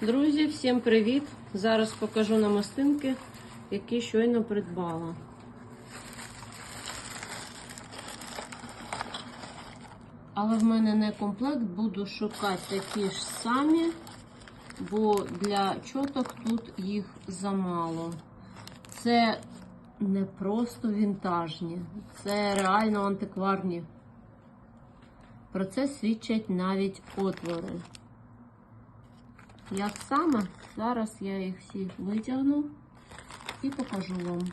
Друзі, всім привіт! Зараз покажу намистинки, які щойно придбала. Але в мене не комплект, буду шукати такі ж самі, бо для чоток тут їх замало. Це не просто вінтажні, це реально антикварні. Про це свідчать навіть отвори. Як саме? Зараз я їх всі витягну і покажу вам.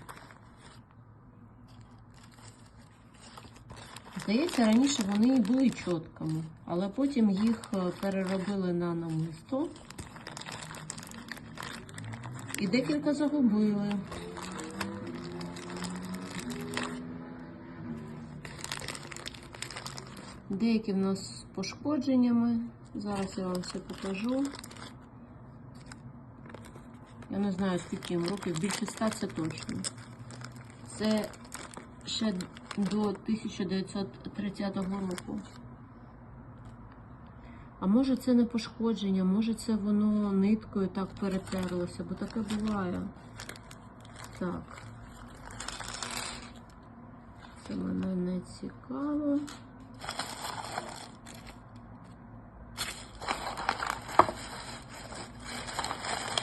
Здається, раніше вони були чотками, але потім їх е, переробили на намисто. І декілька загубили. Деякі в нас з пошкодженнями. Зараз я вам все покажу. Я не знаю, скільки їм років, більше ста це точно. Це ще до 1930 року. А може це не пошкодження, може це воно ниткою так перетерлося, бо таке буває. Так. Це мене не цікаво.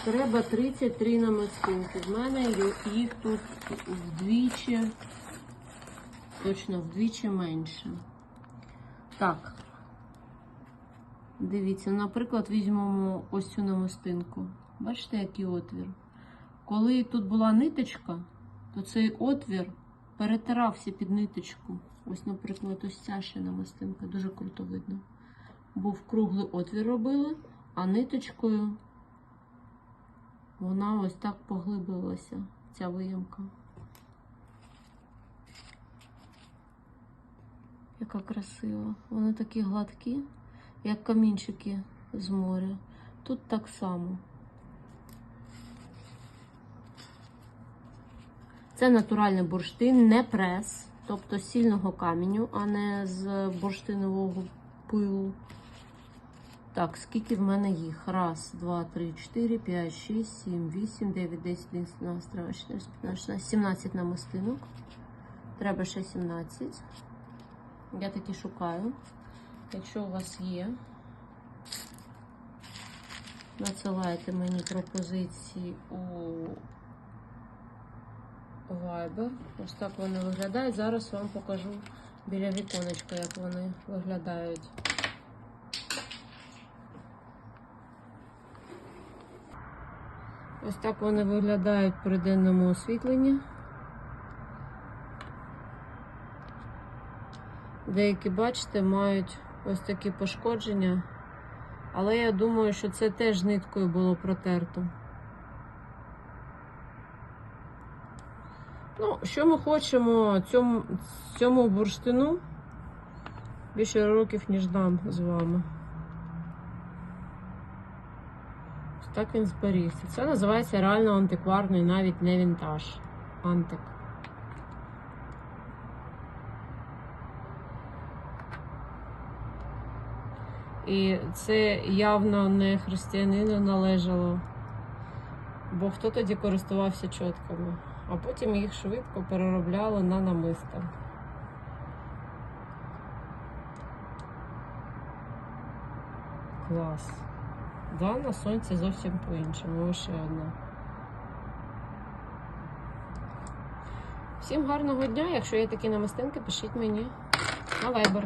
Треба 33 намистинки. В мене їх тут вдвічі, точно вдвічі менше. Так. Дивіться, наприклад, візьмемо ось цю намистинку. Бачите, який отвір? Коли тут була ниточка, то цей отвір перетирався під ниточку. Ось, наприклад, ось ця ще намистинка, дуже круто видно. Був круглий отвір робили, а ниточкою вона ось так поглибилася, ця виємка. Яка красива. Вони такі гладкі, як камінчики з моря. Тут так само. Це натуральний бурштин, не прес, тобто з сильного каменю, а не з бурштинового пилу. Так, скільки в мене їх? Раз, два, три, чотири, п'ять, шість, сім, вісім, дев'ять, десять, одинадцять, дванадцять, тринадцять, чотирнадцять, п'ятнадцять, шістнадцять, сімнадцять намистинок. Треба ще 17. Я такі шукаю. Якщо у вас є, надсилайте мені пропозиції у Viber. Ось так вони виглядають. Зараз вам покажу біля віконечка, як вони виглядають. Ось так вони виглядають при денному освітленні. Деякі, бачите, мають ось такі пошкодження, але я думаю, що це теж ниткою було протерто. Ну, що ми хочемо цьому, цьому бурштину більше років, ніж нам з вами. Ось Так він зберігся. Це називається реально антикварний, навіть не вінтаж. Антик. І це явно не християнину належало. Бо хто тоді користувався чотками, а потім їх швидко переробляли на намиста. Клас. Да, на сонці зовсім по-іншому. Ось ще одна. Всім гарного дня. Якщо є такі намистинки, пишіть мені на Viber.